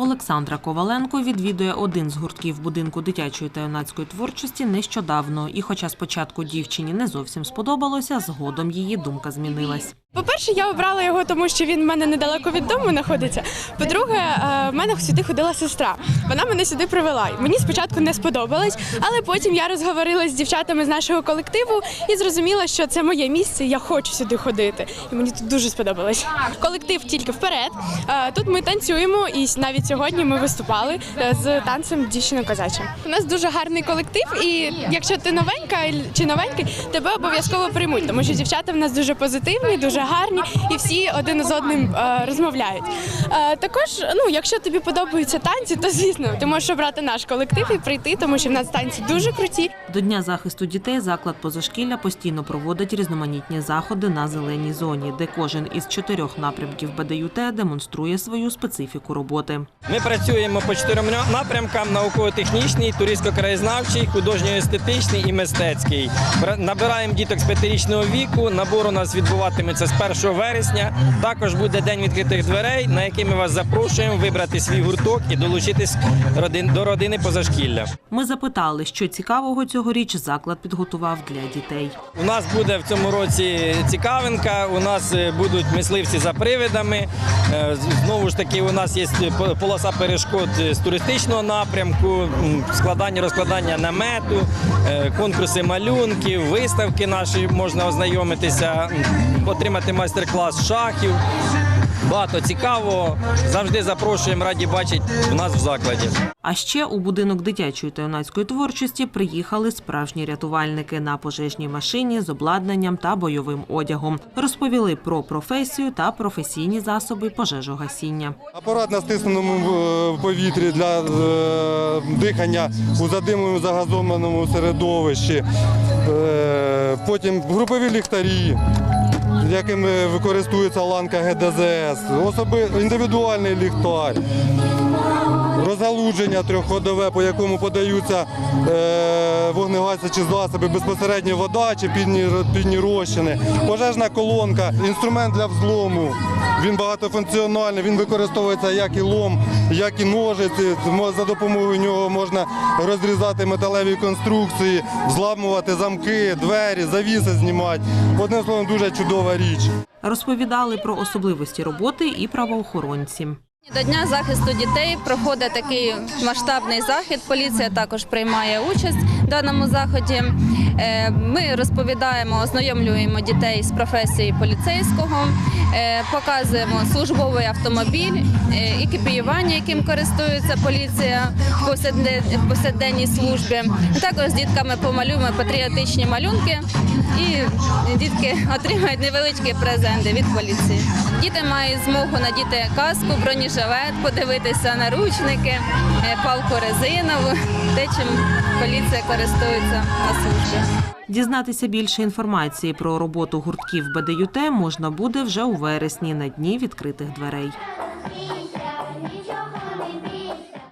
Олександра Коваленко відвідує один з гуртків будинку дитячої та юнацької творчості нещодавно. І хоча спочатку дівчині не зовсім сподобалося, згодом її думка змінилась. По-перше, я обрала його, тому що він в мене недалеко від дому знаходиться. По-друге, е, в мене сюди ходила сестра. Вона мене сюди привела. Мені спочатку не сподобалось, але потім я розговорилась з дівчатами з нашого колективу і зрозуміла, що це моє місце. Я хочу сюди ходити. І мені тут дуже сподобалось. Колектив тільки вперед. Е, Тут ми танцюємо, і навіть сьогодні ми виступали е, з танцем дівчина козача. У нас дуже гарний колектив, і якщо ти новенька чи новенький, тебе обов'язково приймуть, тому що дівчата в нас дуже позитивні, дуже гарні, і всі один з одним е, розмовляють. Е, також, ну якщо тобі подобаються танці, то звісно ти можеш обрати наш колектив і прийти, тому що в нас танці дуже круті. До Дня захисту дітей заклад позашкілля постійно проводить різноманітні заходи на зеленій зоні, де кожен із чотирьох напрямків БДЮТ демонструє свою специфіку роботи. Ми працюємо по чотирьом напрямкам: науково-технічний, туристсько-краєзнавчий, художньо-естетичний і мистецький. Набираємо діток з п'ятирічного віку. Набор у нас відбуватиметься з 1 вересня. Також буде день відкритих дверей, на який ми вас запрошуємо вибрати свій гурток і долучитись до родини позашкілля. Ми запитали, що цікавого цьогоріч заклад підготував для дітей. У нас буде в цьому році цікавинка. У нас е, будуть мисливці за привидами. Е, Знову ж таки, у нас є полоса перешкод е, з туристичного напрямку, складання розкладання намету, е, конкурси малюнків, виставки наші можна ознайомитися, отримати майстер-клас шахів. Багато цікавого. Завжди запрошуємо, раді бачити у нас в закладі. А ще у будинок дитячої та юнацької творчості приїхали справжні рятувальники на пожежній машині з обладнанням та бойовим одягом. Розповіли про професію та професійні засоби пожежогасіння. Апарат на стисненому е, повітрі для е, дихання у задимленому загазованому середовищі. Е, Потім групові ліхтарі, якими використовується ланка ГДЗС, особи, індивідуальний ліхтар. Розгалудження трьохходове, по якому подаються е, вогнегасячі засоби, безпосередньо вода чи підні, підні розчини, пожежна колонка, інструмент для взлому. Він багатофункціональний, він використовується як і лом, як і ножиці. Мо- За допомогою нього можна розрізати металеві конструкції, взламувати замки, двері, завіси знімати. Одним словом, дуже чудова річ. Розповідали про особливості роботи і правоохоронці. До Дня захисту дітей проходить такий масштабний захід. Поліція також приймає участь в даному заході. Е, Ми розповідаємо, ознайомлюємо дітей з професією поліцейського, е, показуємо службовий автомобіль, е, екіпіювання, яким користується поліція в повсякде- повсякденній службі. Також з дітками помалюємо патріотичні малюнки і дітки отримають невеличкі презенти від поліції. Діти мають змогу надіти каску, бронежилет, подивитися наручники, палку резинову, те, чим поліція користується на службі. Дізнатися більше інформації про роботу гуртків БДЮТ можна буде вже у вересні на дні відкритих дверей.